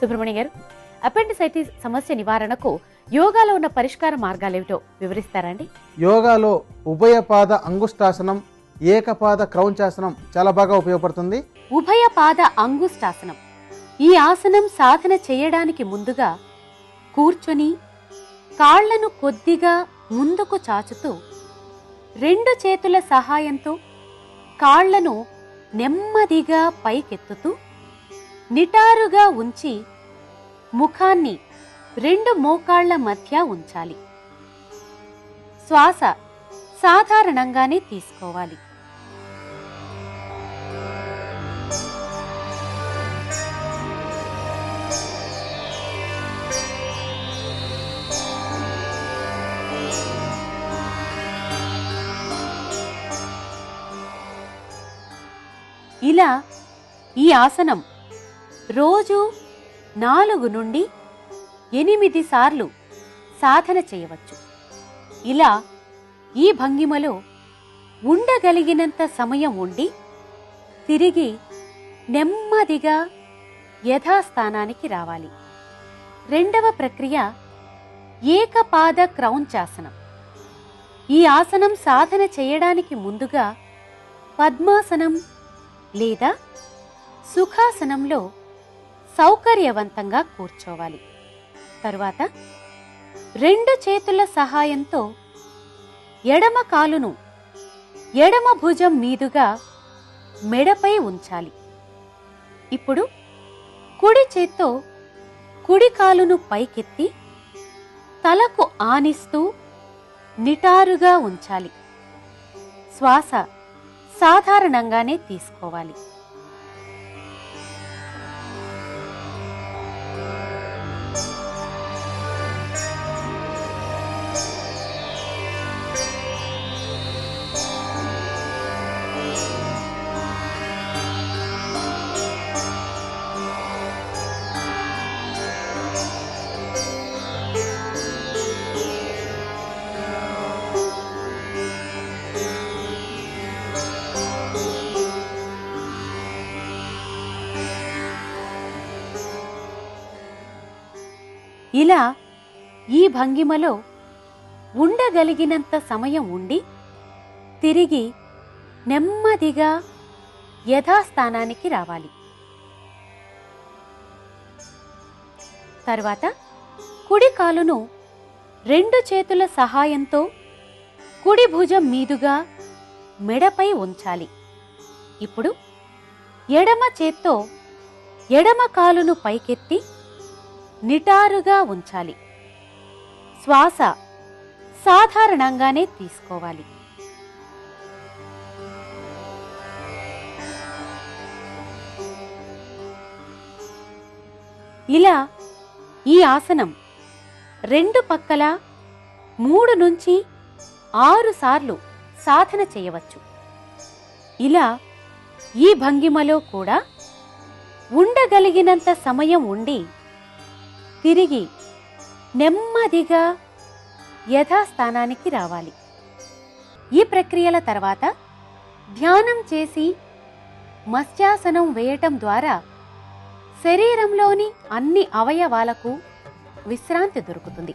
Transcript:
సుబ్రహ్మణ్య గారు అపెండిసైటిస్ సమస్య నివారణకు యోగాలో ఉన్న పరిష్కార మార్గాలేమిటో వివరిస్తారా అండి? యోగాలో ఉభయపాద అంగుష్టాసనం ఏకపాద క్రౌంచాసనం చాలా బాగా ఉపయోగపడుతుంది. ఉభయ పాద అంగుష్టాసనం. ఈ ఆసనం సాధన చేయడానికి ముందుగా కూర్చొని కాళ్ళను కొద్దిగా ముందుకు చాచుతూ రెండు చేతుల సహాయంతో కాళ్ళను నెమ్మదిగా పైకెత్తుతూ నిటారుగా ఉంచి ముఖాన్ని రెండు మోకాళ్ళ మధ్య ఉంచాలి. శ్వాస సాధారణంగానే తీసుకోవాలి. ఇలా ఈ ఆసనం రోజు నాలుగు నుండి ఎనిమిది సార్లు సాధన చేయవచ్చు. ఇలా ఈ భంగిమలో ఉండగలిగినంత సమయం ఉండి తిరిగి నెమ్మదిగా యథాస్థానానికి రావాలి. రెండవ ప్రక్రియ ఏకపాద క్రౌంచాసనం. ఈ ఆసనం సాధన చేయడానికి ముందుగా పద్మాసనం లేదా సుఖాసనంలో సౌకర్యవంతంగా కూర్చోవాలి. తరువాత రెండు చేతుల సహాయంతో ఎడమ కాలును ఎడమ భుజం మీదుగా మెడపై ఉంచాలి. ఇప్పుడు కుడి చేత్తో కుడి కాలును పైకెత్తి తలకు ఆనిస్తూ నిటారుగా ఉంచాలి. శ్వాస సాధారణంగానే తీసుకోవాలి. ఇలా ఈ భంగిమలో ఉండగలిగినంత సమయం ఉండి తిరిగి నెమ్మదిగా యథాస్థానానికి రావాలి. తర్వాత కుడి కాలును రెండు చేతుల సహాయంతో కుడి భుజం మీదుగా మెడపై ఉంచాలి. ఇప్పుడు ఎడమ చేత్తో ఎడమ కాలును పైకెత్తి నిటారుగా ఉంచాలి. శ్వాస సాధారణంగానే తీసుకోవాలి. ఇలా ఈ ఆసనం రెండు పక్కల మూడు నుంచి ఆరు సార్లు సాధన చేయవచ్చు. ఇలా ఈ భంగిమలో కూడా ఉండగలిగినంత సమయం ఉండి తిరిగి నెమ్మదిగా యథాస్థానానికి రావాలి. ఈ ప్రక్రియల తర్వాత ధ్యానం చేసి మత్స్యాసనం వేయటం ద్వారా శరీరంలోని అన్ని అవయవాలకు విశ్రాంతి దొరుకుతుంది.